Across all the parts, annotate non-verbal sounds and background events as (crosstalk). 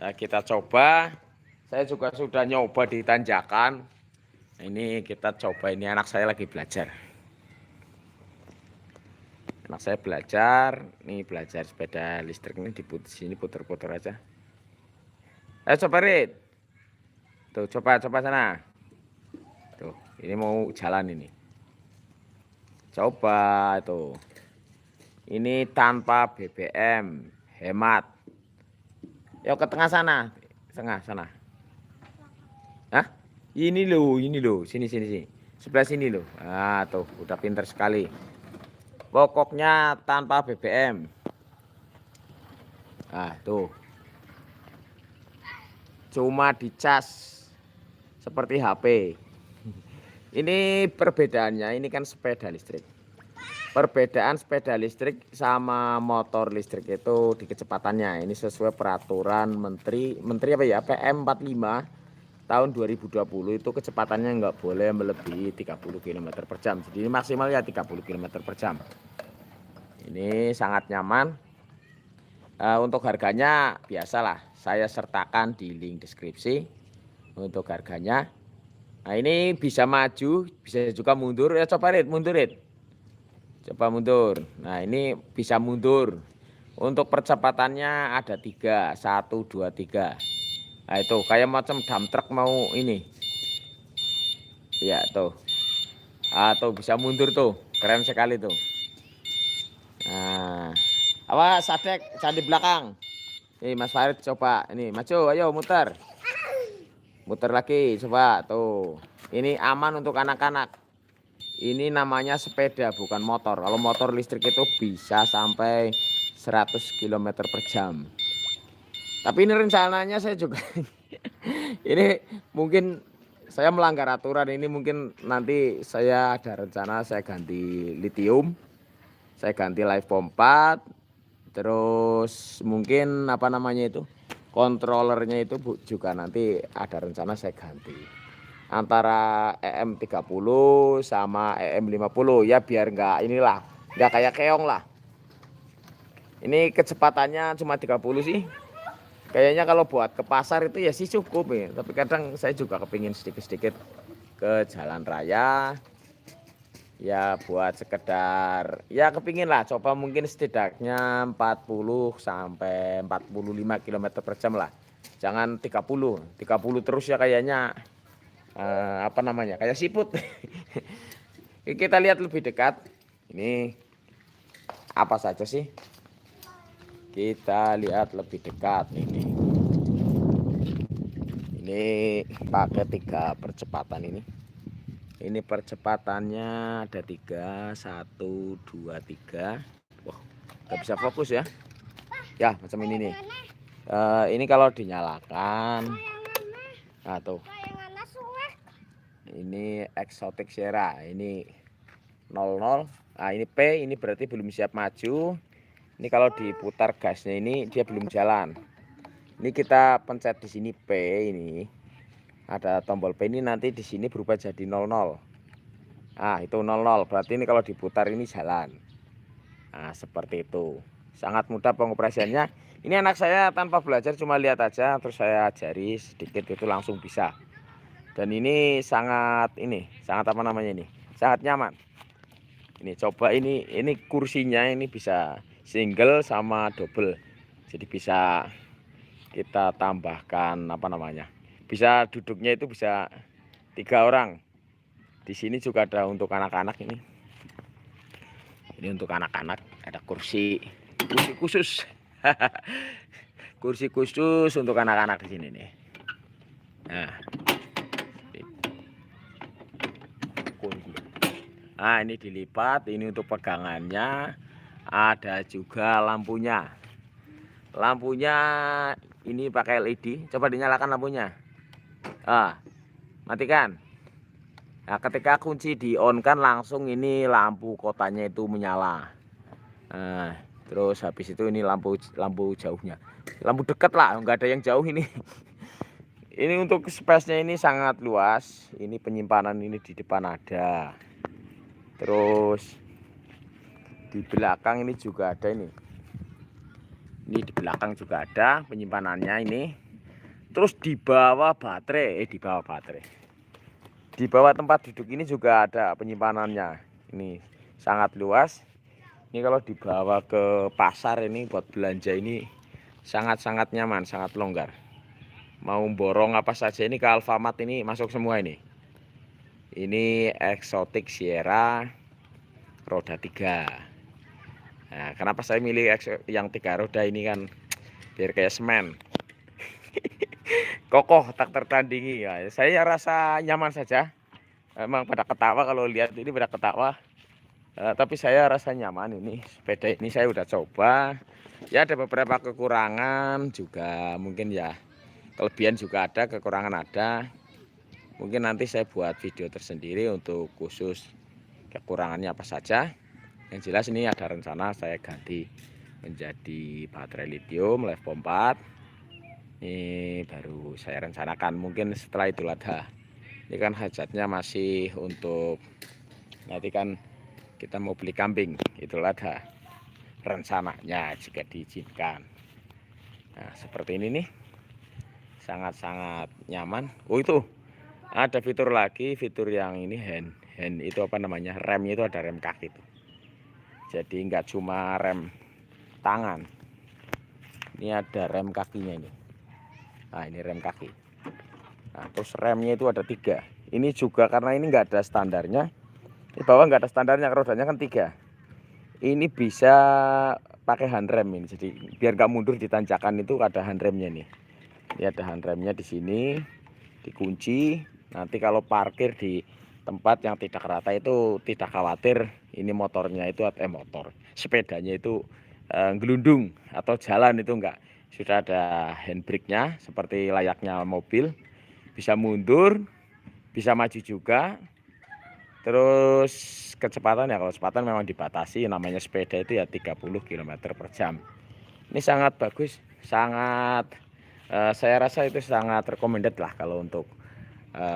Nah, kita coba. Saya juga sudah nyoba di tanjakan. Ini kita coba ini anak saya lagi belajar. Anak saya belajar, nih belajar sepeda listrik ini di sini putar-putar aja. Ayo coba Rit. Tuh coba coba sana. Tuh, ini mau jalan ini. Coba tuh. Ini tanpa BBM, hemat. Yuk ke tengah sana, tengah sana. Hah? Ini loh, ini loh, sini sini sini. Sebelah sini loh. Ah, tuh, udah pinter sekali. Pokoknya tanpa BBM. Ah, tuh. Cuma dicas seperti HP. (laughs) Ini perbedaannya, ini kan sepeda listrik. Perbedaan sepeda listrik sama motor listrik itu di kecepatannya. Ini sesuai peraturan Menteri Menteri apa ya? PM 45 tahun 2020 itu kecepatannya nggak boleh melebihi 30 km per jam. Jadi maksimal ya 30 km per jam. Ini sangat nyaman. Uh, untuk harganya biasalah saya sertakan di link deskripsi untuk harganya. Nah ini bisa maju, bisa juga mundur. Ya coba rit, mundur rit. Coba mundur. Nah ini bisa mundur. Untuk percepatannya ada tiga, satu, dua, tiga. Nah itu kayak macam dump truck mau ini. Ya tuh. Ah tuh bisa mundur tuh. Keren sekali tuh. Nah, awas sadek candi belakang. Nih Mas Farid coba ini maju ayo muter. Muter lagi coba tuh. Ini aman untuk anak-anak. Ini namanya sepeda bukan motor. Kalau motor listrik itu bisa sampai 100 km per jam. Tapi ini rencananya saya juga (laughs) ini mungkin saya melanggar aturan ini mungkin nanti saya ada rencana saya ganti lithium. Saya ganti live pompa terus mungkin apa namanya itu kontrolernya itu juga nanti ada rencana saya ganti antara EM30 sama EM50 ya biar enggak inilah enggak kayak keong lah. Ini kecepatannya cuma 30 sih. Kayaknya kalau buat ke pasar itu ya sih cukup ya. Tapi kadang saya juga kepingin sedikit-sedikit ke jalan raya. Ya buat sekedar ya kepingin lah. Coba mungkin setidaknya 40 sampai 45 km per jam lah. Jangan 30 30 terus ya kayaknya eh, apa namanya kayak siput. (laughs) Kita lihat lebih dekat. Ini apa saja sih? Kita lihat lebih dekat ini. Ini pakai tiga percepatan ini. Ini percepatannya ada tiga satu dua tiga. Wah nggak bisa fokus ya? Ya macam ini nih. Uh, ini kalau dinyalakan. Nah ini exotic Sierra. Ini 00 nah ini P ini berarti belum siap maju. Ini kalau diputar gasnya ini dia belum jalan. Ini kita pencet di sini P ini. Ada tombol P ini nanti di sini berubah jadi 00 ah itu 00 berarti ini kalau diputar ini jalan. Nah seperti itu. Sangat mudah pengoperasiannya. Ini anak saya tanpa belajar cuma lihat aja terus saya ajari sedikit itu langsung bisa dan ini sangat ini sangat apa namanya ini? Sangat nyaman. Ini coba ini ini kursinya ini bisa single sama double. Jadi bisa kita tambahkan apa namanya? Bisa duduknya itu bisa tiga orang. Di sini juga ada untuk anak-anak ini. Ini untuk anak-anak ada kursi kursi khusus. (laughs) Kursi khusus untuk anak-anak di sini nih. Nah nah ini dilipat ini untuk pegangannya. Ada juga lampunya. Lampunya ini pakai LED coba dinyalakan lampunya. Ah matikan. Nah ketika kunci di on kan langsung ini lampu kotanya itu menyala. Nah terus habis itu ini lampu lampu jauhnya. Lampu dekat lah nggak ada yang jauh ini. (laughs) Ini untuk space nya ini sangat luas. Ini penyimpanan ini di depan ada terus di belakang ini juga ada ini. Ini di belakang juga ada penyimpanannya ini. Terus di bawah baterai eh di bawah baterai. Di bawah tempat duduk ini juga ada penyimpanannya. Ini sangat luas. Ini kalau dibawa ke pasar ini buat belanja ini sangat-sangat nyaman sangat longgar. Mau borong apa saja ini ke Alfamart ini masuk semua ini ini eksotik Sierra roda 3 Nah, kenapa saya milih yang tiga roda ini kan? Biar kayak semen. (laughs) Kokoh tak tertandingi. Ya saya rasa nyaman saja. Emang pada ketawa kalau lihat ini pada ketawa. Uh, tapi saya rasa nyaman ini. Sepeda ini saya udah coba. Ya ada beberapa kekurangan juga. Mungkin ya kelebihan juga ada kekurangan ada mungkin nanti saya buat video tersendiri untuk khusus kekurangannya apa saja. Yang jelas ini ada rencana saya ganti menjadi baterai lithium level 4 ini baru saya rencanakan. Mungkin setelah itu adha ini kan hajatnya masih untuk nanti kan kita mau beli kambing. Itu adha rencananya jika diizinkan. Nah seperti ini nih. Sangat-sangat nyaman. Oh itu ada fitur lagi fitur yang ini hand hand itu apa namanya? Remnya itu ada rem kaki itu. Jadi nggak cuma rem tangan. Ini ada rem kakinya ini. Nah ini rem kaki. Nah terus remnya itu ada tiga. Ini juga karena ini nggak ada standarnya. Di bawah nggak ada standarnya rodanya kan tiga. Ini bisa pakai handrem ini. Jadi biar nggak mundur di tanjakan itu ada handremnya nih. Ini ada handremnya di sini dikunci nanti kalau parkir di tempat yang tidak rata itu tidak khawatir ini motornya itu eh motor sepedanya itu eh, gelundung atau jalan itu enggak. Sudah ada handbrake-nya seperti layaknya mobil bisa mundur bisa maju juga. Terus kecepatan ya kalau kecepatan memang dibatasi namanya sepeda itu ya 30 km per jam. Ini sangat bagus sangat eh, saya rasa itu sangat recommended lah kalau untuk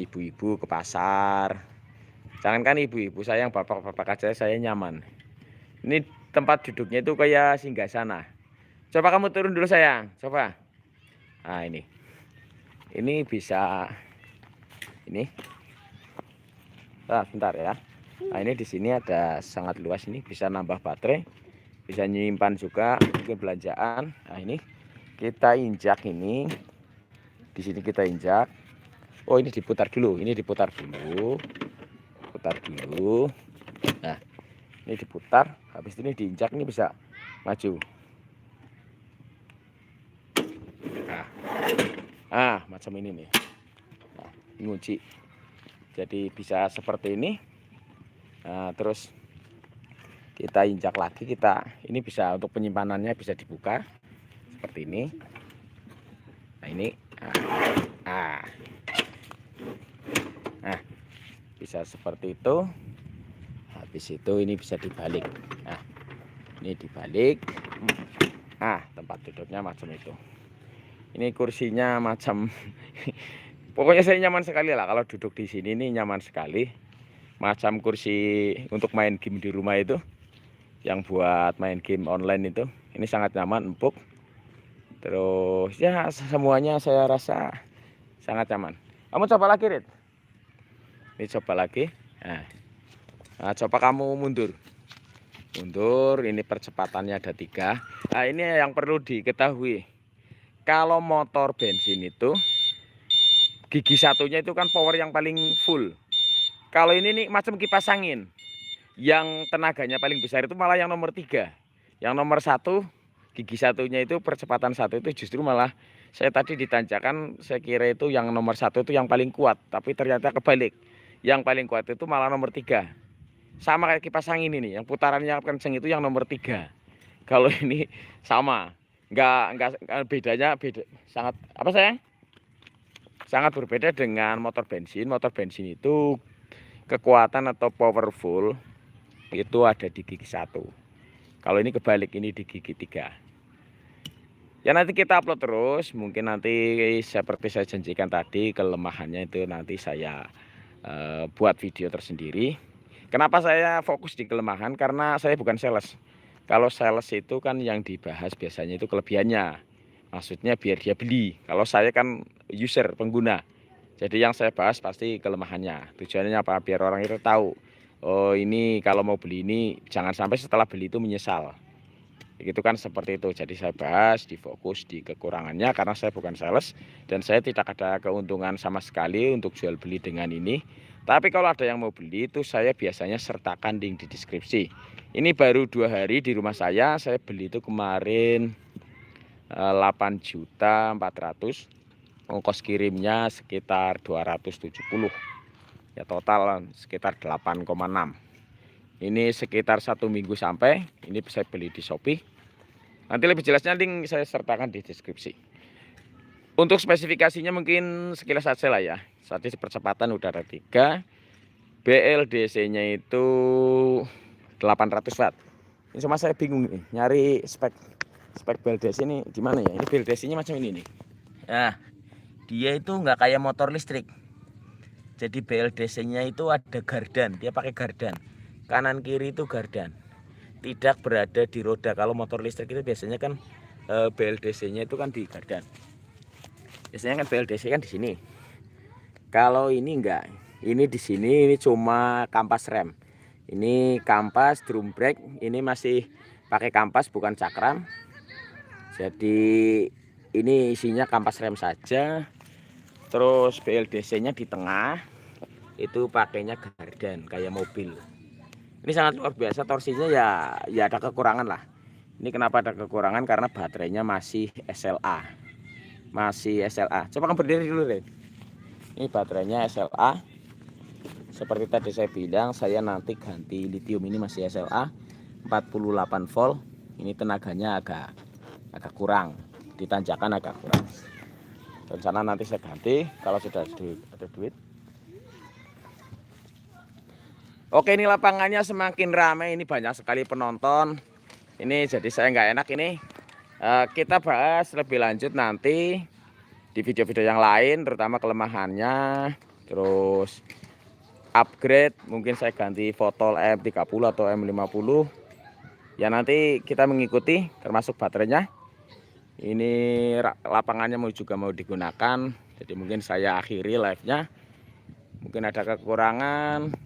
ibu-ibu uh, ke pasar. Jangankan ibu-ibu saya yang bapak-bapak aja saya nyaman. Ini tempat duduknya itu kayak singgah sana. Coba kamu turun dulu sayang. Coba. Nah ini. Ini bisa ini. Nah, bentar ya. Nah ini di sini ada sangat luas ini bisa nambah baterai bisa nyimpan juga mungkin belanjaan. Nah ini kita injak ini. Di sini kita injak oh ini diputar dulu ini diputar dulu. Putar dulu. Nah ini diputar habis ini diinjak ini bisa maju. Nah, ah macam ini nih. Nah, ngunci jadi bisa seperti ini. Nah, terus kita injak lagi kita ini bisa untuk penyimpanannya bisa dibuka. Seperti ini. Nah ini nah, nah bisa seperti itu. Habis itu ini bisa dibalik. Nah ini dibalik. Nah tempat duduknya macam itu. Ini kursinya macam (laughs) pokoknya saya nyaman sekali lah. Kalau duduk di sini ini nyaman sekali. Macam kursi untuk main game di rumah itu. Yang buat main game online itu. Ini sangat nyaman empuk. Terus ya semuanya saya rasa sangat nyaman. Kamu coba lagi Rit ini coba lagi. Nah, nah coba kamu mundur. Mundur ini percepatannya ada tiga. Nah ini yang perlu diketahui. Kalau motor bensin itu gigi satunya itu kan power yang paling full. Kalau ini nih macam kipas angin. Yang tenaganya paling besar itu malah yang nomor tiga. Yang nomor satu gigi satunya itu percepatan satu itu justru malah saya tadi ditanjakan saya kira itu yang nomor satu itu yang paling kuat. Tapi ternyata kebalik yang paling kuat itu malah nomor tiga. Sama kayak kipas angin ini yang putarannya kenceng itu yang nomor tiga. Kalau ini sama. Nggak nggak bedanya beda sangat apa sayang sangat berbeda dengan motor bensin. Motor bensin itu kekuatan atau powerful itu ada di gigi satu. Kalau ini kebalik ini di gigi tiga. Ya nanti kita upload terus. Mungkin nanti seperti saya janjikan tadi kelemahannya itu nanti saya Eh, buat video tersendiri. Kenapa saya fokus di kelemahan? Karena saya bukan sales. Kalau sales itu kan yang dibahas biasanya itu kelebihannya. Maksudnya biar dia beli. Kalau saya kan user pengguna jadi yang saya bahas pasti kelemahannya tujuannya apa biar orang itu tahu oh ini kalau mau beli ini jangan sampai setelah beli itu menyesal itu kan seperti itu. Jadi saya bahas di fokus di kekurangannya karena saya bukan sales dan saya tidak ada keuntungan sama sekali untuk jual beli dengan ini. Tapi kalau ada yang mau beli itu saya biasanya sertakan link di deskripsi. Ini baru dua hari di rumah saya. Saya beli itu kemarin 8 eh, juta 400 ongkos kirimnya sekitar 270 ya total sekitar 8,6 ini sekitar satu minggu sampai ini saya beli di Shopee. Nanti lebih jelasnya link saya sertakan di deskripsi. Untuk spesifikasinya mungkin sekilas saja lah ya. Ini percepatan udara 3 BLDC nya itu 800 watt. Ini cuma saya bingung nih nyari spek spek BLDC ini gimana ya? Ini BLDC nya macam ini nih. Nah dia itu nggak kayak motor listrik. Jadi BLDC nya itu ada gardan dia pakai gardan kanan kiri itu gardan. Tidak berada di roda. Kalau motor listrik itu biasanya kan e, eh, BLDC nya itu kan di gardan. Biasanya kan BLDC kan di sini. Kalau ini enggak. Ini di sini ini cuma kampas rem. Ini kampas drum brake ini masih pakai kampas bukan cakram. Jadi ini isinya kampas rem saja. Terus BLDC nya di tengah. Itu pakainya gardan kayak mobil ini sangat luar biasa torsinya ya ya ada kekurangan lah. Ini kenapa ada kekurangan? Karena baterainya masih SLA masih SLA coba kamu berdiri dulu deh. Ini baterainya SLA seperti tadi saya bilang saya nanti ganti lithium ini masih SLA 48 volt. Ini tenaganya agak agak kurang. Ditanjakan agak kurang. Rencana nanti saya ganti. Kalau sudah ada duit Oke ini lapangannya semakin ramai ini banyak sekali penonton. Ini jadi saya nggak enak ini. Uh, kita bahas lebih lanjut nanti di video-video yang lain terutama kelemahannya. Terus upgrade mungkin saya ganti fotol M30 atau M50 ya nanti kita mengikuti termasuk baterainya. Ini lapangannya mau juga mau digunakan. Jadi mungkin saya akhiri live nya mungkin ada kekurangan